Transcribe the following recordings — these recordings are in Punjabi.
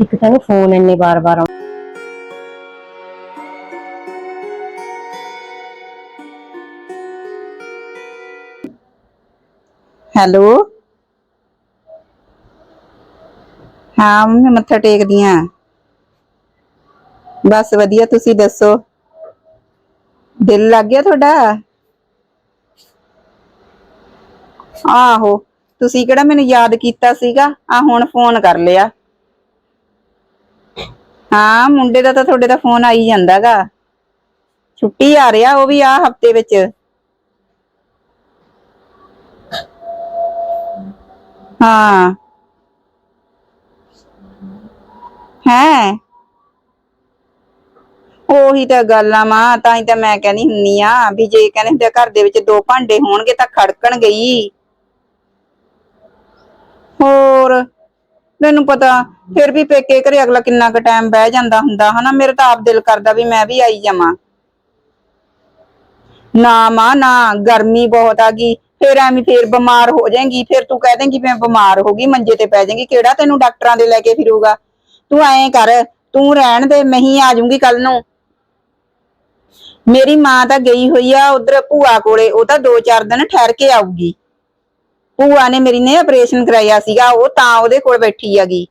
ਇੱਕ ਤਾਂ ਇਹਨੂੰ ਫੋਨ ਇੰਨੇ ਵਾਰ-ਵਾਰ ਹੈਲੋ? ਹਾਂ ਮੈਂ ਮੱਥਾ ਟੇਕਦੀ ਆ ਬਸ ਵਧੀਆ, ਤੁਸੀਂ ਦੱਸੋ? ਦਿਲ ਲੱਗ ਗਿਆ ਤੁਹਾਡਾ? ਆਹੋ, ਤੁਸੀਂ ਕਿਹੜਾ ਮੈਨੂੰ ਯਾਦ ਕੀਤਾ ਸੀਗਾ? ਆ ਹੁਣ ਫੋਨ ਕਰ ਲਿਆ। ਹਾਂ, ਮੁੰਡੇ ਦਾ ਤਾਂ ਤੁਹਾਡੇ ਦਾ ਫੋਨ ਆਈ ਜਾਂਦਾਗਾ। ਛੁੱਟੀ ਆ ਰਿਹਾ, ਉਹ ਵੀ ਆ ਹਫ਼ਤੇ ਵਿੱਚ। ਹਾਂ। ਹੈ? ਉਹੀ ਤਾਂ ਗੱਲ ਆ ਮਾਂ, ਤਾਂ ਹੀ ਤਾਂ ਮੈਂ ਕਹਿੰਦੀ ਹੁੰਨੀ ਆ ਵੀ ਜੇ ਕਹਿੰਦੇ ਹੁੰਦੇ ਆ ਘਰ ਦੇ ਵਿੱਚ ਦੋ ਭਾਂਡੇ ਹੋਣਗੇ ਤਾਂ ਖੜਕਣ ਗਈ। ਹੋਰ ਮੈਨੂੰ ਪਤਾ, ਫਿਰ ਵੀ ਪੇਕੇ ਘਰੇ ਅਗਲਾ ਕਿੰਨਾ ਕੁ ਟਾਈਮ ਬਹਿ ਜਾਂਦਾ ਹੁੰਦਾ, ਹਨਾ? ਮੇਰੇ ਤਾਂ ਆਪ ਦਿਲ ਕਰਦਾ ਵੀ ਮੈਂ ਵੀ ਆਈ ਜਾਵਾਂ। ਨਾ ਮਾਂ, ਨਾ, ਗਰਮੀ ਬਹੁਤ ਆ ਗਈ, ਫਿਰ ਐਵੇਂ ਫੇਰ ਬਿਮਾਰ ਹੋ ਜਾਏਗੀ, ਫਿਰ ਤੂੰ ਕਹਿ ਦੇਂਗੀ ਮੈਂ ਬਿਮਾਰ ਹੋ ਗਈ, ਮੰਜੇ ਤੇ ਪੈ ਜਾਏਗੀ, ਕਿਹੜਾ ਤੈਨੂੰ ਡਾਕਟਰਾਂ ਦੇ ਲੈ ਕੇ ਫਿਰੂਗਾ? ਤੂੰ ਐਂ ਕਰ, ਤੂੰ ਰਹਿਣ ਦੇ, ਮੈਂ ਹੀ ਆ ਜਾਊਂਗੀ ਕੱਲ ਨੂੰ। ਮੇਰੀ ਮਾਂ ਤਾਂ ਗਈ ਹੋਈ ਆ ਉਧਰ ਭੂਆ ਕੋਲੇ, ਉਹ ਤਾਂ 2-4 ਦਿਨ ਠਹਿਰ ਕੇ ਆਊਗੀ। ਭੂਆ ਨੇ ਮੇਰੀ ਨੇ ਆਪਰੇਸ਼ਨ ਕਰਾਇਆ ਸੀਗਾ ਉਹ ਤਾਂ ਉਹਦੇ ਕੋਲ ਬੈਠੀ ਹੈਗੀ।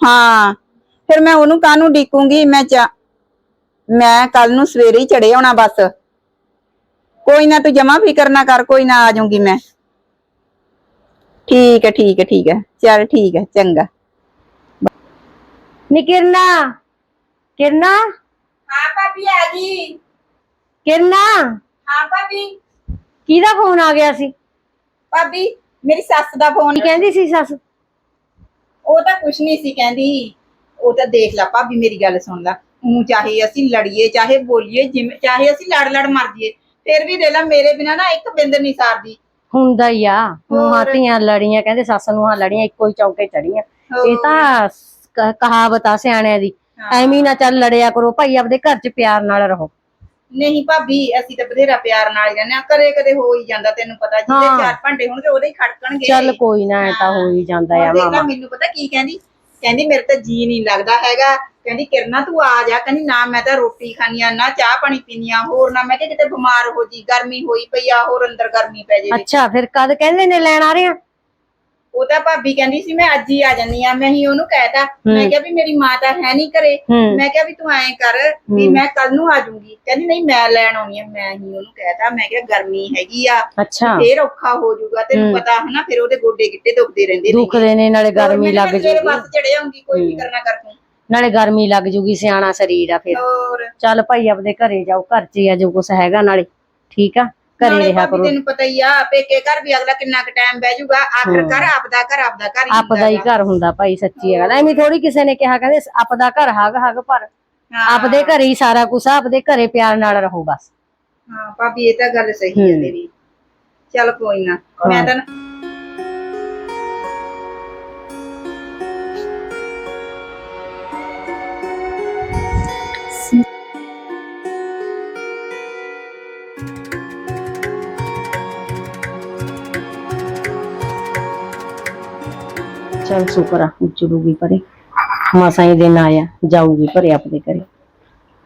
ਹਾਂ ਫਿਰ ਮੈਂ ਉਹਨੂੰ ਕਾਹਨੂੰ ਡੀਕੂੰਗੀ? ਮੈਂ ਚਾ ਮੈਂ ਕੱਲ ਨੂੰ ਸਵੇਰੇ ਹੀ ਚੜੇ ਆਉਣਾ ਬਸ। ਕੋਈ ਨਾ ਤੂੰ ਜਮਾ ਫਿਕਰ ਨਾ ਕਰ ਕੋਈ ਨਾ ਆ ਜਾਊਂਗੀ ਮੈਂ। ਠੀਕ ਹੈ ਠੀਕ ਹੈ ਠੀਕ ਹੈ। ਚੱਲ ਠੀਕ ਹੈ ਚੰਗਾ। ਨੀ ਕਿਰਨਾ ਕਿਰਨਾ? ਹਾਂ ਭਾਬੀ ਆ ਗਈ। ਕਿਰਨਾ? ਹਾਂ ਭਾਬੀ। ਕਿਹਦਾ ਫੋਨ ਆ ਗਿਆ ਸੀ? ਭਾਬੀ ਮੇਰੀ ਸੱਸ ਦਾ ਫੋਨ ਕੀ ਕਹਿੰਦੀ ਸੀ ਸੱਸ? ਉਹ ਤਾਂ ਕੁਛ ਨਹੀਂ ਸੀ ਕਹਿੰਦੀ। ਉਹ ਤਾਂ ਦੇਖ ਲੈ ਭਾਬੀ ਮੇਰੀ ਗੱਲ ਸੁਣ ਲੈ। ਉਹ ਚਾਹੇ ਅਸੀਂ ਲੜੀਏ ਚਾਹੇ ਬੋਲੀਏ ਜਿਵੇਂ ਚਾਹੇ ਅਸੀਂ ਲੜ ਲੜ ਮਰ ਜਾਈਏ ਫਿਰ ਵੀ ਦੇ ਲੈ ਮੇਰੇ ਬਿਨਾ ਨਾ ਇੱਕ ਬਿੰਦ ਨਹੀਂ ਸਾਰਦੀ। ਹੁੰਦਾ ਹੀ ਆ। ਨੂੰਹਾਂ। ਧੀਆਂ ਲੜੀਆਂ ਕਹਿੰਦੇ ਸੱਸ ਨੂੰਹਾਂ ਲੜੀਆਂ ਇੱਕੋ ਹੀ ਚੌਂਕੇ ਚੜੀਆਂ ਇਹ। ਤਾਂ ਕ- ਕਹਾਵਤ ਆ ਸਿਆਣਿਆਂ ਦੀ। ਐਵੇਂ ਹੀ ਨਾ ਚੱਲ ਲੜਿਆ ਕਰੋ ਭਾਈ ਆਪਦੇ ਘਰ 'ਚ ਪਿਆਰ ਨਾਲ ਰਹੋ। ਨਹੀਂ ਭਾਬੀ ਅਸੀਂ ਤਾਂ ਬਥੇਰਾ ਪਿਆਰ ਨਾਲ ਹੀ। ਰਹਿੰਦੇ ਆ ਕਦੇ ਕਦੇ ਹੋ ਹੀ ਜਾਂਦਾ ਤੈਨੂੰ ਪਤਾ ਜਿਹਦੇ ਹਾਂ। ਚਾਰ ਭਾਂਡੇ ਹੋਣਗੇ ਉਹਦੇ ਹੀ ਖੜਕਣਗੇ। ਚੱਲ ਕੋਈ ਨਾ ਐ ਤਾਂ ਹੋ ਹੀ ਜਾਂਦਾ ਆ ਮਾਮਾ। ਮੈਨੂੰ ਪਤਾ ਕੀ ਕਹਿੰਦੀ? ਕਹਿੰਦੀ ਮੇਰੇ ਤਾਂ ਜੀ ਨਹੀਂ ਲੱਗਦਾ ਹੈਗਾ। ਕਹਿੰਦੀ ਕਿਰਨਾ ਤੂੰ ਆ ਜਾ। ਕਹਿੰਦੀ ਨਾ ਮੈਂ ਤਾਂ ਰੋਟੀ ਖਾਣੀ ਆ ਨਾ ਚਾਹ ਪਾਣੀ ਪੀਣੀ ਆ ਹੋਰ ਨਾ ਮੈਂ ਕਿ ਕਿਤੇ ਬਿਮਾਰ ਹੋ ਜੀ ਗਰਮੀ ਹੋਈ ਪਈ ਆ ਹੋਰ ਅੰਦਰ ਗਰਮੀ ਪੈ ਜੇ ਅੱਛਾ ਫਿਰ ਕਦ ਕਹਿੰਦੇ ਨੇ ਲੈਣ ਆ ਰਹੇ ਆ? ਉਹ ਤਾਂ ਭਾਬੀ ਕਹਿੰਦੀ ਸੀ ਮੈਂ ਅੱਜ ਹੀ ਆ ਜੰਨੀ ਆ ਮੈਂ ਹੀ ਉਹਨੂੰ ਕਹਿਤਾ ਮੈਂ ਕਿਹਾ ਵੀ ਮੇਰੀ ਮਾਂ ਤਾਂ ਹੈ ਨਹੀਂ ਘਰੇ। ਮੈਂ ਕਿਹਾ ਵੀ ਤੂੰ ਐਂ ਕਰ ਵੀ ਮੈਂ ਕੱਲ ਨੂੰ ਆ ਜਾਊਂਗੀ। ਕਹਿੰਦੀ ਨਹੀਂ ਮੈਂ ਲੈਣ ਆਉਣੀ ਆ। ਮੈਂ ਹੀ ਉਹਨੂੰ ਕਹਿਤਾ। ਮੈਂ ਕਿਹਾ ਗਰਮੀ ਹੈਗੀ ਆ। ਅੱਛਾ। ਫੇਰ ਔਖਾ ਹੋ ਜਾਊਗਾ। ਤੈਨੂੰ ਪਤਾ ਹਨਾ ਫਿਰ ਉਹਦੇ ਗੋਡੇ ਗਿੱਟੇ ਦੁਖਦੇ ਰਹਿੰਦੇ ਨੇ। ਦੁਖਦੇ ਨੇ ਨਾਲੇ ਗਰਮੀ ਲੱਗ ਜੂਗੀ। ਬਸ ਚੜੇ ਆਉਂਗੀ ਕੋਈ ਵੀ ਕਰਨਾ ਕਰ ਤੂੰ। ਨਾਲੇ ਗਰਮੀ ਲੱਗ ਜੂਗੀ ਸਿਆਣਾ ਸਰੀਰ ਆ ਫਿਰ। ਚੱਲ ਭਾਈ ਆਪਦੇ ਘਰੇ ਜਾਓ। ਘਰ 'ਚ ਆ ਜੋ ਕੁਛ ਹੈਗਾ ਨਾਲੇ। ਠੀਕ ਆ? ਘਰੇ ਨਾਲੇ ਰਿਹਾ ਭਾਬੀ ਕਰੋ। ਤੈਨੂੰ ਪਤਾ ਹੀ ਆ ਪੇਕੇ ਘਰ ਵੀ ਅਗਲਾ ਕਿੰਨਾ ਕੁ ਟਾਈਮ ਬਹਿ ਜਾਊਗਾ ਆਖਰ ਘਰ ਆਪਦਾ ਘਰ ਆਪਦਾ ਘਰ ਹੀ ਆਪਦਾ ਹੀ ਘਰ ਹੁੰਦਾ ਭਾਈ ਸੱਚੀ ਹੈ ਗੱਲ ਐਵੇਂ ਥੋੜੀ ਕਿਸੇ ਨੇ ਕਿਹਾ ਕਹਿੰਦੇ ਆਪਦਾ ਘਰ ਹੱਗ ਹੱਗ ਪਰ ਹਾਂ। ਆਪਦੇ ਘਰੇ ਹੀ ਸਾਰਾ ਕੁਝ ਆਪਦੇ ਘਰੇ ਪਿਆਰ ਨਾਲ ਰਹੋ ਬਸ। ਹਾਂ ਭਾਬੀ ਇਹ ਤਾਂ ਗੱਲ ਸਹੀ ਹੈ। ਤੇਰੀ। ਚੱਲ ਕੋਈ ਨਾ ਮੈਂ ਤਾਂ ਨਾ- ਚਲ ਸ਼ੁਕਰ ਆ ਚੜੂਗੀ ਪਰੇ। ਮਸਾਂ ਹੀ ਦਿਨ ਆਇਆ ਜਾਊਗੀ ਪਰੇ ਆਪਦੇ ਘਰੇ।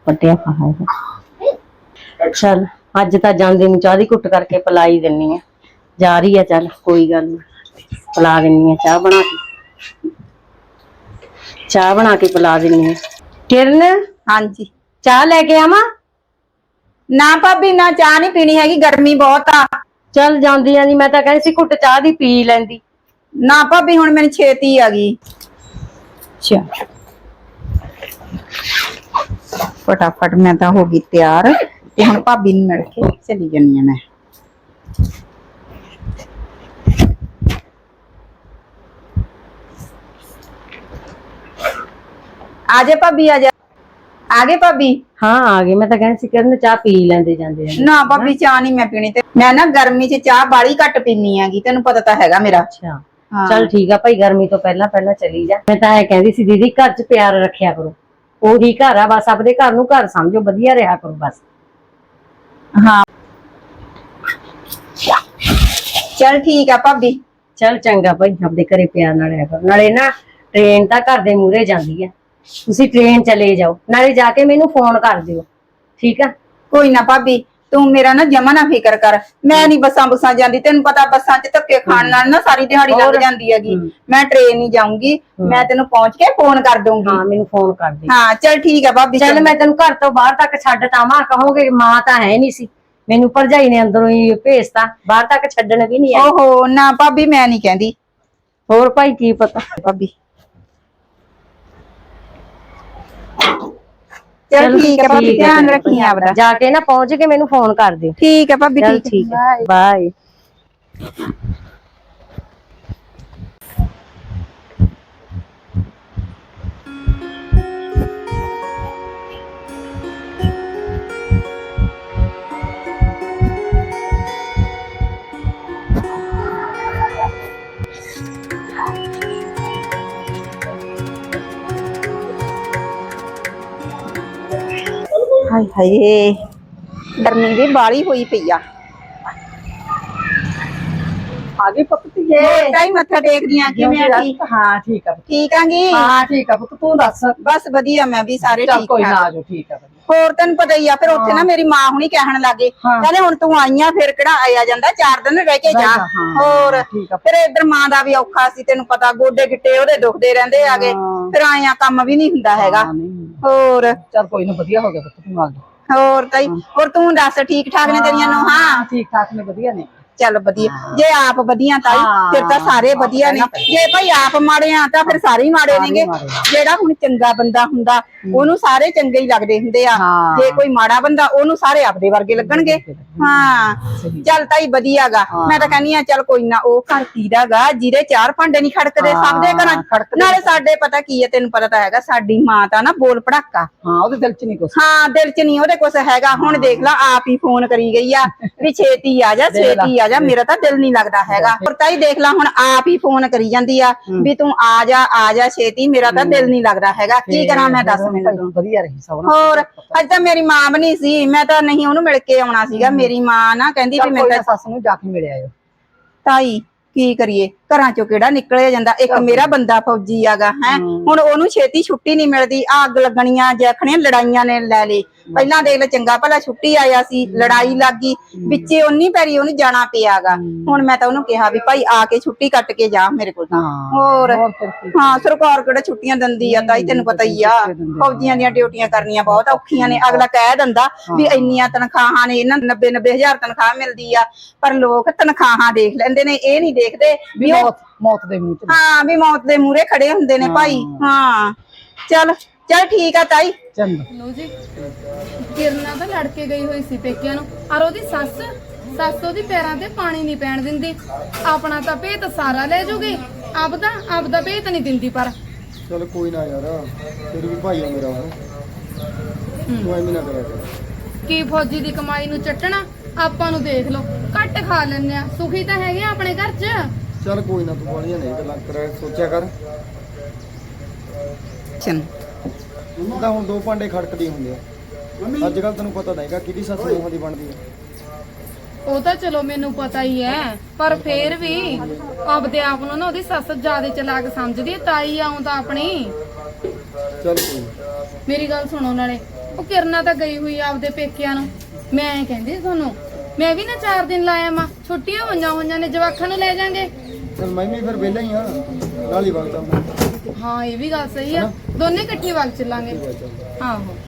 ਪੱਟਿਆ ਖਾਏਗਾ ਚਲ ਅੱਜ ਤਾਂ ਜਾਂਦੇ ਨੂੰ ਚਾਹ ਦੀ ਘੁੱਟ ਕਰਕੇ ਪਲਾਈ ਦਿੰਨੀ ਆ। ਜਾ ਰਹੀ ਆ ਚੱਲ ਕੋਈ ਗੱਲ ਨੀ। ਪਲਾ ਦਿੰਨੀ ਆ ਚਾਹ ਬਣਾ ਕੇ। ਚਾਹ ਬਣਾ ਕੇ ਪਲਾ ਦਿੰਨੀ ਆ। ਕਿਰਨ? ਹਾਂਜੀ। ਚਾਹ ਲੈ ਕੇ ਆਵਾਂ? ਨਾ ਭਾਬੀ ਨਾ ਚਾਹ ਨਹੀਂ ਪੀਣੀ ਹੈਗੀ ਗਰਮੀ ਬਹੁਤ ਆ। ਚੱਲ ਜਾਂਦੀ ਜਾਂਦੀ ਮੈਂ ਤਾਂ ਕਹਿੰਦੀ ਸੀ ਘੁੱਟ ਚਾਹ ਦੀ ਪੀ ਲੈਂਦੀ। ਨਾ ਭਾਬੀ ਹੁਣ ਮੈਨੂੰ ਛੇਤੀ ਆ ਗਈ। ਚਲ ਫਟਾਫਟ ਮੈਂ ਤਾਂ ਹੋ ਗਈ ਤਿਆਰ ਤੇ ਹੁਣ ਭਾਬੀ ਨੂੰ ਮਿਲ ਕੇ ਚਲੀ ਜੰਨੀ ਆ ਮੈਂ। ਆ ਜਾ ਭਾਬੀ ਆ ਜਾ। ਆ ਗਏ ਭਾਬੀ? ਹਾਂ ਆ ਗਈ ਮੈਂ ਤਾਂ ਕਹਿੰਦੀ ਸੀ ਕਿਰਨ ਚਾਹ ਪੀ ਲੈਂਦੇ ਜਾਂਦੇ ਜਾਂਦੇ ਨਾ ਭਾਬੀ ਚਾਹ ਨਹੀਂ ਮੈਂ ਪੀਣੀ ਤੇ ਮੈਂ ਨਾ ਗਰਮੀ 'ਚ ਚਾਹ ਬਾਲੀ ਘੱਟ ਪੀਨੀ ਆਗੀ ਤੈਨੂੰ ਪਤਾ ਤਾਂ ਹੈਗਾ ਮੇਰਾ। ਅੱਛਾ। ਚੱਲ ਠੀਕ ਆ ਭਾਈ ਗਰਮੀ ਤੋਂ ਪਹਿਲਾਂ ਪਹਿਲਾਂ ਚਲੀ ਜਾ। ਮੈਂ ਤਾਂ ਇਹ ਕਹਿੰਦੀ ਸੀ ਦੀਦੀ ਘਰ 'ਚ ਪਿਆਰ ਰੱਖਿਆ ਕਰੋ। ਉਹੀ ਘਰ ਆ ਬਸ ਆਪਦੇ ਘਰ ਨੂੰ ਘਰ ਸਮਝੋ ਵਧੀਆ ਰਿਹਾ ਕਰੋ ਬਸ। ਹਾਂ। ਚਲ ਠੀਕ ਆ ਭਾਬੀ। ਚੱਲ ਚੰਗਾ ਭਾਈ ਆਪਦੇ ਘਰੇ ਪਿਆਰ ਨਾਲ ਰਿਹਾ ਕਰੋ। ਨਾਲੇ ਨਾ ਟ੍ਰੇਨ ਤਾਂ ਘਰ ਦੇ ਮੂਹਰੇ ਜਾਂਦੀ ਹੈ ਤੁਸੀਂ ਟ੍ਰੇਨ ਚਲੇ ਜਾਓ। ਨਾਲੇ ਜਾ ਕੇ ਮੈਨੂੰ ਫੋਨ ਕਰ ਦਿਓ। ਠੀਕ ਆ? ਕੋਈ ਨਾ ਭਾਬੀ ਤੂੰ ਮੇਰਾ ਨਾ ਜਮਾ ਨਾ ਫਿਕਰ ਕਰ। ਮੈਂ ਨਹੀਂ ਬੱਸਾਂ ਬੁੱਸਾਂ ਜਾਂਦੀ ਤੈਨੂੰ ਪਤਾ ਬੱਸਾਂ 'ਚ ਧੱਕੇ ਖਾਣ ਨਾਲ ਨਾ ਸਾਰੀ ਦਿਹਾੜੀ ਲੰਘ? ਜਾਂਦੀ ਹੈਗੀ। ਮੈਂ ਟ੍ਰੇਨ ਹੀ ਜਾਊਂਗੀ ਮੈਂ ਤੈਨੂੰ ਪਹੁੰਚ ਕੇ ਫੋਨ ਕਰ ਦਊਂਗੀ। ਹਾਂ ਮੈਨੂੰ ਫੋਨ ਕਰ ਦਿਓ ਹਾਂ ਚੱਲ ਠੀਕ ਹੈ ਭਾਬੀ ਚੱਲ ਮੈਂ ਤੈਨੂੰ ਘਰ ਤੋਂ ਬਾਹਰ ਤੱਕ ਛੱਡ ਤਾਵਾਂ ਕਹੋਗੇ ਮਾਂ ਤਾਂ ਹੈ ਨਹੀਂ ਸੀ। ਮੈਨੂੰ ਭਰਜਾਈ ਨੇ ਅੰਦਰੋਂ ਹੀ ਭੇਜਤਾ ਬਾਹਰ ਤੱਕ ਛੱਡਣ ਵੀ ਨਹੀਂ ਆਈ। ਓਹੋ ਨਾ ਭਾਬੀ ਮੈਂ ਨਹੀਂ ਕਹਿੰਦੀ। ਹੋਰ ਭਾਈ ਕੀ ਪਤਾ? ਭਾਬੀ। ਚੱਲ ਠੀਕ ਹੈ ਭਾਬੀ ਧਿਆਨ ਰੱਖੀ ਆਪਦਾ। ਜਾ ਕੇ ਨਾ ਪਹੁੰਚ ਕੇ ਮੈਨੂੰ ਫੋਨ ਕਰ ਦਿਓ। ਠੀਕ ਹੈ ਭਾਬੀ ਠੀਕ ਹੈ ਬਾਏ। ਹਾਏ ਹਾਏ ਗਰਮੀ ਵੀ ਬਾਲੀ ਹੋਈ ਪਈ ਆ ਆ ਗਈ ਪੁੱਤ ਤਾਂ ਹੀ ਮੱਥਾ ਟੇਕਦੀਆਂ ਕਿਵੇਂ ਆ ਠੀਕ ਹਾਂ ਠੀਕ ਆ। ਠੀਕ ਆਂਗੀ ਹਾਂ ਠੀਕ ਆ ਪੁੱਤ ਤੂੰ ਦੱਸ ਬਸ ਵਧੀਆ ਮੈਂ ਵੀ ਸਾਰੇ ਠੀਕ ਕੋਈ ਨਾ ਆ ਜਾਓ ਠੀਕ ਆ। ਹੋਰ ਤੈਨੂੰ ਪਤਾ ਹੀ ਆ ਫਿਰ ਉੱਥੇ ਨਾ ਮੇਰੀ ਮਾਂ ਹੁਣੀ ਕਹਿਣ ਲੱਗੇ। ਕਹਿੰਦੇ ਹੁਣ ਤੂੰ ਆਈਆਂ ਫਿਰ ਕਿਹੜਾ ਆਇਆ ਜਾਂਦਾ ਚਾਰ ਦਿਨ ਰਹਿ ਕੇ ਜਾ। ਹੋਰ ਆ। ਫਿਰ ਇਧਰ ਮਾਂ ਦਾ ਵੀ ਔਖਾ ਸੀ ਤੈਨੂੰ ਪਤਾ ਗੋਡੇ ਗਿੱਟੇ ਉਹਦੇ ਦੁਖਦੇ ਰਹਿੰਦੇ ਆਗੇ। ਫਿਰ ਆਇਆ ਕੰਮ ਵੀ ਨਹੀਂ ਹੁੰਦਾ ਹੈਗਾ ਹੋਰ। ਚੱਲ ਕੋਈ ਨਾ ਵਧੀਆ ਹੋ ਗਿਆ ਪੁੱਤ ਤੂੰ ਆ ਗਈ ਹੋਰ ਤਾਈ ਹੋਰ ਤੂੰ ਦੱਸ ਠੀਕ ਠਾਕ ਨੇ ਤੇਰੀਆਂ ਨੂੰ ਹਾਂ ਹਾਂ ਠੀਕ ਠਾਕ ਨੇ ਵਧੀਆ ਨੇ। ਚੱਲ ਵਧੀਆ। ਜੇ ਆਪ ਵਧੀਆ ਤਾਈ। ਫਿਰ ਤਾਂ ਸਾਰੇ ਵਧੀਆ ਨੇ। ਜੇ ਭਾਈ ਆਪ ਮਾੜੇ ਆ ਤਾਂ ਫਿਰ ਸਾਰੇ ਹੀ ਮਾੜੇ ਨੇਗੇ। ਜਿਹੜਾ ਹੁਣ ਚੰਗਾ ਬੰਦਾ ਹੁੰਦਾ ਉਹਨੂੰ ਸਾਰੇ ਚੰਗੇ ਹੀ ਲੱਗਦੇ ਹੁੰਦੇ ਆ। ਜੇ ਕੋਈ ਮਾੜਾ ਬੰਦਾ ਉਹਨੂੰ ਸਾਰੇ ਆਪਦੇ ਵਰਗੇ ਲੱਗਣਗੇ। ਹਾਂ। ਚੱਲ ਤਾਈ ਵਧੀਆਗਾ ਮੈਂ ਤਾਂ ਕਹਿੰਨੀ ਆ ਚੱਲ ਕੋਈ ਨਾ ਉਹ ਘਰ ਕੀਦਾਗਾ ਜਿਹਦੇ ਚਾਰ ਭਾਂਡੇ ਨਹੀਂ ਖੜਕਦੇ ਸਭ ਦੇ ਘਰਾਂ। ਖੜਕਦੇ। ਨਾਲੇ ਸਾਡੇ ਪਤਾ ਕੀ ਹੈ ਤੈਨੂੰ ਪਤਾ ਤਾਂ ਹੈਗਾ ਸਾਡੀ ਮਾਂ ਤਾਂ ਨਾ ਬੋਲ ਪੜਾਕਾ। ਹਾਂ ਉਹਦੇ ਦਿਲ 'ਚ ਨਹੀਂ ਕੁਛ। ਹਾਂ ਦਿਲ 'ਚ ਨਹੀਂ ਉਹਦੇ ਕੁਛ ਹੈਗਾ। ਹੁਣ ਦੇਖ ਲਾ ਆਪ ਹੀ ਫੋਨ ਕਰੀ ਗਈ ਆ ਵੀ ਛੇਤੀ ਆ ਜਾ। ਛੇਤੀ ਆ ਜਾ ਮੇਰਾ ਤਾਂ ਦਿਲ ਨਹੀਂ ਲੱਗਦਾ ਹੈਗਾ। ਪਰ ਤਾਈ ਦੇਖ ਲਾ ਹੁਣ ਆਪ ਹੀ ਫੋਨ ਕਰੀ ਜਾਂਦੀ ਆ ਵੀ ਤੂੰ ਆ ਜਾ ਆ ਜਾ ਛੇਤੀ ਮੇਰਾ ਤਾਂ ਦਿਲ ਨਹੀਂ ਲੱਗਦਾ ਹੈਗਾ। ਕੀ ਕਰਾਂ ਮੈਂ ਦੱਸ ਮੈਨੂੰ। ਵਧੀਆ ਰਹੀ ਸਭ ਨਾਲ। ਹੋਰ ਅੱਜ ਤਾਂ ਮੇਰੀ ਮਾਂ ਬਣੀ ਸੀ ਮੈਂ ਤਾਂ ਨਹੀਂ ਉਹਨੂੰ ਮਿਲ ਕੇ ਆਉਣਾ ਸੀਗਾ। ਮੇਰੀ ਮਾਂ ਨਾ ਕਹਿੰਦੀ ਵੀ ਮੈਂ ਤਾਂ ਸੱਸ ਨੂੰ ਜਾ ਕੇ ਮਿਲ ਆਇਓ। ਤਾਈ ਕੀ ਕਰੀਏ? ਘਰਾਂ ਚੋਂ ਕਿਹੜਾ ਨਿਕਲਿਆ ਜਾਂਦਾ? ਇੱਕ ਮੇਰਾ ਬੰਦਾ ਫੌਜੀ ਆਗਾ ਹੈ? ਹੁਣ ਉਹਨੂੰ ਛੇਤੀ ਛੁੱਟੀ ਨਹੀਂ ਮਿਲਦੀ। ਆ ਅੱਗ ਲੱਗਣੀਆਂ ਜਖਣੀਆਂ ਲੜਾਈਆਂ ਨੇ ਲੈ ਲਈ। ਪਹਿਲਾਂ ਦੇਖ ਲੈ ਚੰਗਾ ਭਲਾ ਛੁੱਟੀ ਆਇਆ ਸੀ ਲੜਾਈ ਲੱਗ ਵਿੱਚੇ ਉਨੀ ਪੈਰੀ ਉਹਨੂੰ ਜਾਣਾ ਪਿਆਗਾ। ਹੁਣ ਮੈਂ ਤਾਂ ਉਹਨੂੰ ਕਿਹਾ ਵੀ ਭਾਈ ਆ ਕੇ ਛੁੱਟੀ ਕੱਟ ਕੇ ਜਾ ਮੇਰੇ ਕੋਲ ਹੋਰ। ਹਾਂ ਸਰਕਾਰ ਕਿਹੜਾ ਛੁੱਟੀਆਂ ਦਿੰਦੀ ਆ ਤਾਈ ਤੈਨੂੰ ਪਤਾ ਹੀ ਆ। ਫੌਜੀਆਂ ਦੀਆਂ ਡਿਊਟੀਆਂ ਕਰਨੀਆਂ ਬਹੁਤ ਔਖੀਆਂ ਨੇ। ਅਗਲਾ ਕਹਿ ਦਿੰਦਾ ਵੀ ਇੰਨੀਆਂ ਤਨਖਾਹਾਂ ਨੇ ਇਹਨਾਂ 90 90 ਹਜ਼ਾਰ ਤਨਖਾਹ ਮਿਲਦੀ ਆ। ਪਰ ਲੋਕ ਤਨਖਾਹਾਂ ਦੇਖ ਲੈਂਦੇ ਨੇ ਇਹ ਨਹੀਂ ਦੇਖਦੇ ਵੀ ਉਹ ਮੌਤ ਮੌਤ ਦੇ ਮੂੰਹ 'ਚ ਹਾਂ ਵੀ ਮੌਤ ਦੇ ਮੂਹਰੇ ਖੜੇ ਹੁੰਦੇ ਨੇ ਭਾਈ। ਹਾਂ। ਚੱਲ ਚੱਲ ਠੀਕ ਆ ਤਾਈ। ਚੰਗਾ। ਲੋ ਜੀ ਕਿਰਨਾ ਤਾਂ ਲੜ ਕੇ ਗਈ ਹੋਈ ਸੀ ਪੇਕਿਆਂ ਨੂੰ। ਔਰ ਉਹਦੀ ਸੱਸ ਸੱਸ ਉਹਦੀ ਪੈਰਾਂ ਤੇ ਪਾਣੀ ਨਹੀਂ ਪੈਣ ਦਿੰਦੀ। ਆਪਣਾ ਤਾਂ ਭੇਤ ਸਾਰਾ ਲੈ ਜੂਗੀ। ਆਪਦਾ ਆਪਦਾ ਭੇਤ ਨਹੀਂ ਦਿੰਦੀ ਪਰ। ਚਲ ਕੋਈ ਨਾ ਯਾਰ ਫਿਰ ਵੀ ਭਾਈ ਆ ਮੇਰਾ ਉਹ। ਤੂੰ ਐਵੇਂ ਨਾ ਕਰਿਆ ਕਰ। ਕੀ ਫੌਜੀ ਦੀ ਕਮਾਈ ਨੂੰ ਚੱਟਣਾ? ਆਪਾਂ ਨੂੰ ਦੇਖ ਲਓ। ਘੱਟ ਖਾ ਲੈਂਦੇ ਆ। ਸੁਖੀ ਤਾਂ ਹੈਗੇ ਆ ਆਪਣੇ ਘਰ 'ਚ। ਚਲ ਕੋਈ ਨਾ ਤੂੰ ਬਾਲੀਆਂ ਨਹੀਂ ਗੱਲਾਂ ਕਰ ਸੋਚਿਆ ਕਰ। ਚੰਨ ਤੂੰ ਤਾਂ ਹੁਣ ਦੋ ਭਾਂਡੇ ਖੜਕਦੇ ਹੁੰਦੇ ਆ। ਅੱਜ ਕੱਲ ਤੈਨੂੰ ਪਤਾ ਨਹੀਂਗਾ ਕਿਹਦੀ ਸੱਸ ਨੂੰਹਾਂ ਦੀ ਬਣਦੀ ਹੈ ਉਹ ਤਾਂ ਚਲੋ ਮੈਨੂੰ ਪਤਾ ਹੀ ਹੈ ਪਰ ਫੇਰ ਵੀ ਆਪਦੇ ਆਪ ਨੂੰ ਨਾ ਉਹਦੀ ਸੱਸ ਜ਼ਿਆਦਾ ਚਲਾਕ ਸਮਝਦੀ ਹੈ ਤਾਈ ਆਉਂਦਾ ਆਪਣੀ। ਚਲ ਕੋਈ ਨਾ। ਮੇਰੀ ਗੱਲ ਸੁਣੋ ਨਾਲੇ ਉਹ ਕਿਰਨਾ ਤਾਂ ਗਈ ਹੋਈ ਆ ਆਪਦੇ ਪੇਕਿਆਂ ਨੂੰ। ਮੈਂ ਐਂ ਕਹਿੰਦੀ ਤੁਹਾਨੂੰ ਮੈਂ ਵੀ ਨਾ 4 ਦਿਨ ਲਾਇਆ ਮਾ ਛੁੱਟੀਆਂ ਹੋਈਆਂ ਹੋਈਆਂ ਨੇ ਜਵਾਖਾਂ ਨੂੰ ਲੈ ਜਾਾਂਗੇ। ਚੱਲ ਮੈਂ ਵੀ ਫਿਰ ਵਿਹਲਾ ਹੀ ਆ ਨਾਲ ਹੀ ਵਗਦਾ ਮੈਂ। ਹਾਂ ਇਹ ਵੀ ਗੱਲ ਸਹੀ ਆ। ਦੋਨੇ ਇਕੱਠੇ ਵਗ ਚੱਲਾਂਗੇ। ਆਹੋ।